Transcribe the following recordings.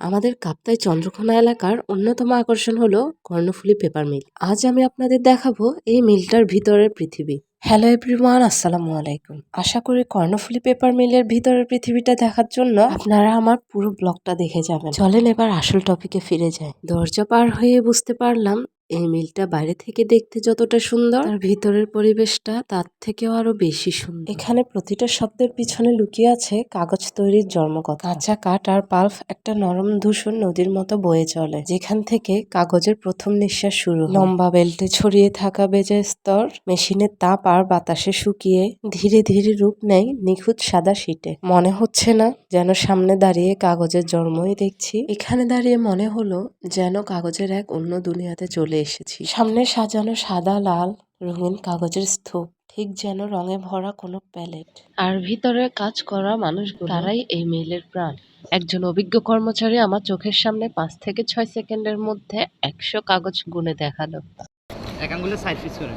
আমাদের কাপ্তাই চন্দ্রকোনা এলাকার অন্যতম আকর্ষণ হলো কর্ণফুলি পেপার মিল আজ আমি আপনাদের দেখাবো এই মিলটার ভিতরের পৃথিবী। হ্যালো এভরিওয়ান আসসালামু আলাইকুম। আশা করি কর্ণফুলি পেপার মিলের ভিতরের পৃথিবীটা দেখার জন্য আপনারা আমার পুরো ব্লগটা দেখে যাবেন। চলেন এবার আসল টপিকে ফিরে যায় দরজা পার হয়ে বুঝতে পারলাম এই মিলটা বাইরে থেকে দেখতে যতটা সুন্দর, তার ভিতরের পরিবেশটা তার থেকেও আরও বেশি সুন্দর। এখানে প্রতিটা শব্দের পিছনে লুকিয়ে আছে কাগজ তৈরির জন্মকথা। কাঁচা কাঠ আর পাল্প একটা নরম ধূসর নদীর মতো বয়ে চলে, যেখান থেকে কাগজের প্রথম নিঃশ্বাস শুরু লম্বা বেল্টে ছড়িয়ে থাকা বেজে স্তর, মেশিনের তাপ আর বাতাসে শুকিয়ে ধীরে ধীরে রূপ নেয় নিখুঁত সাদা শীটে মনে হচ্ছে না যেন সামনে দাঁড়িয়ে কাগজের জন্মই দেখছি। এখানে দাঁড়িয়ে মনে হলো যেন কাগজের এক অন্য দুনিয়াতে চলে এসেছি। সামনে সাজানো সাদা লাল রঙিন কাগজের স্তূপ ঠিক যেন রঙে ভরা কোনো প্যালেট। আর ভিতরে কাজ করা মানুষগুলো তারাই এই মেইলের প্রাণ। একজন অভিজ্ঞ কর্মচারী আমার চোখের সামনে পাঁচ থেকে ছয় সেকেন্ডের মধ্যে একশো কাগজ গুনে দেখাল। এক আঙ্গুলে সাইড পিস করে।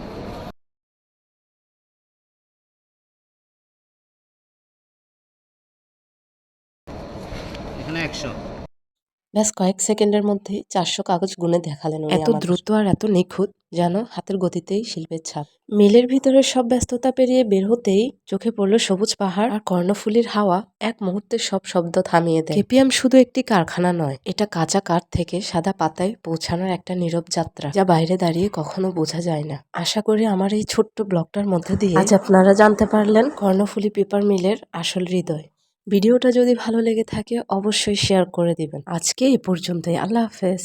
এখানে একশো। ব্যাস কয়েক সেকেন্ডের মধ্যেই চারশো কাগজ গুনে দেখালেন এত দ্রুত আর এত নিখুঁত যেন হাতের গতিতেই শিল্পের ছাপ। মিলের ভিতরে সব ব্যস্ততা পেরিয়ে বের হতেই চোখে পড়ল সবুজ পাহাড় আর কর্ণফুলীর হাওয়া এক মুহূর্তে সব শব্দ থামিয়ে দেয়। কেপিএম শুধু একটি কারখানা নয় এটা কাঁচা কাঠ থেকে সাদা পাতায় পৌঁছানোর একটা নীরব যাত্রা যা বাইরে দাঁড়িয়ে কখনো বোঝা যায় না। আশা করি আমার এই ছোট্ট ব্লগটার মধ্যে দিয়ে আজ আপনারা জানতে পারলেন কর্ণফুলী পেপার মিলের আসল হৃদয়। ভিডিওটা যদি ভালো লেগে থাকে অবশ্যই শেয়ার করে দিবেন। আজকে এ পর্যন্তই। আল্লাহ হাফেজ।